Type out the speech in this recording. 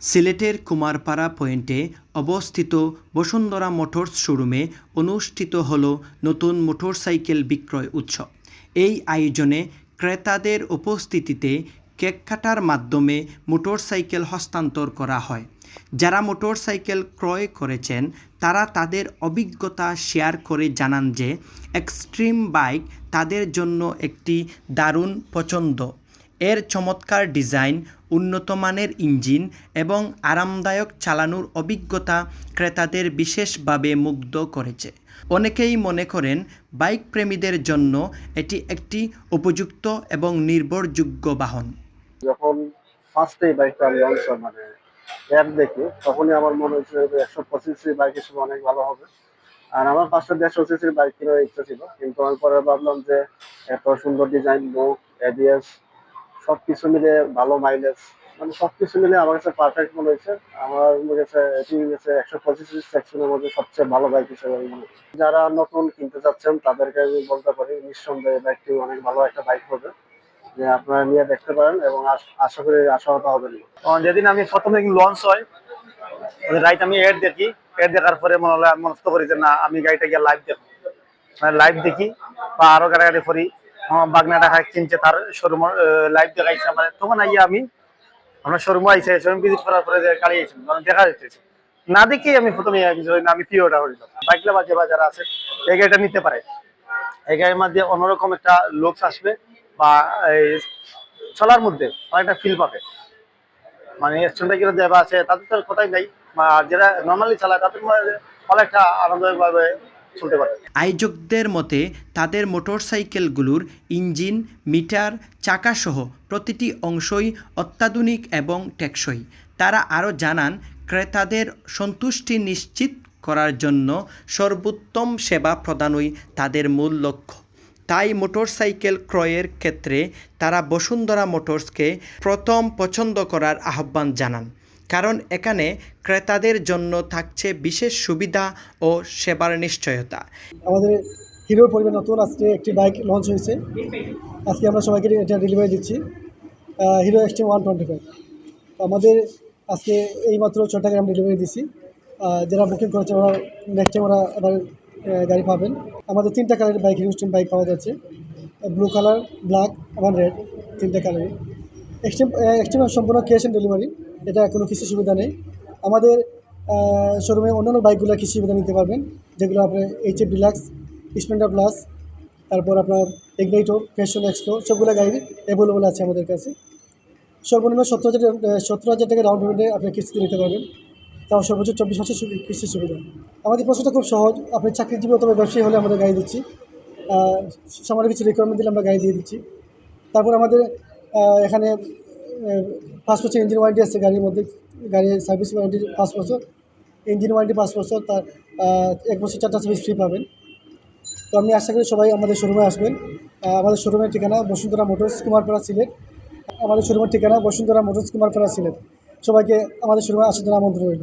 সিলেটের কুমারপাড়া পয়েন্টে অবস্থিত বসুন্ধরা মোটরস শোরুমে অনুষ্ঠিত হল নতুন মোটরসাইকেল বিক্রয় উৎসব। এই আয়োজনে ক্রেতাদের উপস্থিতিতে কেক কাটার মাধ্যমে মোটরসাইকেল হস্তান্তর করা হয়। যারা মোটরসাইকেল ক্রয় করেছেন, তারা তাদের অভিজ্ঞতা শেয়ার করে জানান যে, এক্সট্রিম বাইক তাদের জন্য একটি দারুণ পছন্দ। এর চমৎকার ডিজাইন, উন্নত মানের ইঞ্জিন এবং আরামদায়ক চালানোর অভিজ্ঞতা ক্রেতাদের বিশেষভাবে মুগ্ধ করেছে। অনেকেই মনে করেন, বাইক প্রেমীদের জন্য এটি একটি উপযুক্ত এবং নির্ভরযোগ্য বাহন। যখন ফার্স্ট এই বাইকটা আমি মানে অ্যাপ দেখি, তখনই আমার মনে হয়েছিল একশো পঁচিশ সি বাইক হিসেবে অনেক ভালো হবে। আর আমার পাঁচটা দেড়শো সিসির বাইক কেনার ইচ্ছা ছিল, কিন্তু আমি পরে ভাবলাম যে এত সুন্দর ডিজাইন লুক এডিএস সব কিছু মিলে ভালো মাইলেজ মানে সব কিছু মিলে আমার কাছে পারফেক্ট মনে হয়েছে। আমার মনে এটি হচ্ছে একশো পঁচিশ সেকশনের মধ্যে সবচেয়ে ভালো বাইক হিসেবে মনে। যারা নতুন কিনতে চাচ্ছেন, তাদেরকে আমি বলতে পারি, নিঃসন্দেহে বাইকটি অনেক ভালো একটা বাইক হবে, যে আপনারা নিয়ে দেখতে পারেন এবং আশ- করি আশাহত হবেন। যেদিন আমি প্রথমে লঞ্চ হয় রাইট আমি এড দেখি। এড দেখার পরে মনে হলো, মনস্থ করি যে না, আমি গাড়িটা গিয়ে লাইভ দেখো মানে লাইভ দেখি, বা আরও গাড়ি করি। আমার বাগনা দেখা চিনছে তার শোরুম লাইভ দেখাইছে আমার। তখন আইয়া আমি, আমরা শোরুমে আইসে শোরুম ভিজিট করার পরে গাড়ি আইছে মানে দেখা যাচ্ছে না দেখি আমি প্রথমে আমি প্রিয়টা করিলাম বাইক লাভার যে বাজার আছে, এই গাড়িটা নিতে পারে। এই গাড়ির মধ্যে অন্যরকম একটা লুকস আসবে বা এই চলার মধ্যে অনেকটা ফিল পাবে। মানে স্টুডেন্ট বাইকের দেবা আছে, তাদের তো কথাই নাই। বা যারা নর্মালি চালায়, তাদের মধ্যে অনেকটা আনন্দভাবে চলতে পারে আয়োজকদের মতে, তাদের মোটরসাইকেলগুলোর ইঞ্জিন, মিটার, চাকাসহ প্রতিটি অংশই অত্যাধুনিক এবং টেকসই। তারা আরও জানান, ক্রেতাদের সন্তুষ্টি নিশ্চিত করার জন্য সর্বোত্তম সেবা প্রদানই তাদের মূল লক্ষ্য। তাই মোটরসাইকেল ক্রয়ের ক্ষেত্রে তারা বসুন্ধরা মোটরসকে প্রথম পছন্দ করার আহ্বান জানান। কারণ এখানে ক্রেতাদের জন্য থাকছে বিশেষ সুবিধা ও সেবার নিশ্চয়তা। আমাদের হিরোর পরিবার নতুন আজকে একটি বাইক লঞ্চ হয়েছে। আজকে আমরা সবাইকে এটা ডেলিভারি দিচ্ছি। Hero Xtreme one twenty five আমাদের আজকে এইমাত্র ছ টাকায় আমরা ডেলিভারি আহ, যারা বুকিং করেছে ওরা নেক্সট টাইম ওরা আবার গাড়ি পাবেন। আমাদের তিনটা কালারের বাইক হিরো এক্সট্রিম বাইক পাওয়া যাচ্ছে। ব্লু কালার ব্ল্যাক এবং রেড তিনটা কালারের এক্সট্রিম এক্সট্রিম সম্পূর্ণ ক্যাশ অন ডেলিভারি এটা কোনো কিছু সুবিধা নেই। আমাদের শোরুমে অন্যান্য বাইকগুলো কিছু সুবিধা নিতে পারবেন, যেগুলো আপনার H F Deluxe Splendor plus তারপর আপনার এগনাইটো ফ্যাশন এক্সপ্লো সবগুলো গাড়ি অ্যাভেলেবল আছে আমাদের কাছে। সর্বনিম্ন সত্তর হাজার সত্তর হাজার টাকা ডাউন পেমেন্টে আপনি কিস্তি নিতে পারবেন। তাও সর্বোচ্চ চব্বিশ মাসের কিস্তির সুবিধা। আমাদের প্রশ্নটা খুব সহজ, আপনি চাকরিজীবী অথবা ব্যবসায়ী হলে আমাদের গাড়ি দিচ্ছি। সামান্য কিছু রিকোয়ারমেন্ট দিলে আমরা গাড়ি দিয়ে দিচ্ছি। তারপর আমাদের এখানে পাঁচ বছর ইঞ্জিন ওয়ারেন্টি আছে গাড়ির মধ্যে, গাড়ির সার্ভিস ওয়ারেন্টি পাঁচ বছর ইঞ্জিন ওয়ারেন্টি পাঁচ বছর, তার এক বছর চারটা সার্ভিস ফ্রি পাবেন। তো আমি আশা করি সবাই আমাদের শোরুমে আসবেন। আমাদের শোরুমের ঠিকানা বসুন্ধরা মোটরস কুমারপাড়া সিলেট। আমাদের শোরুমের ঠিকানা বসুন্ধরা মোটরস কুমারপাড়া সিলেট। সবাইকে আমাদের শোরুমে আসার জন্য আমন্ত্রণ রইল।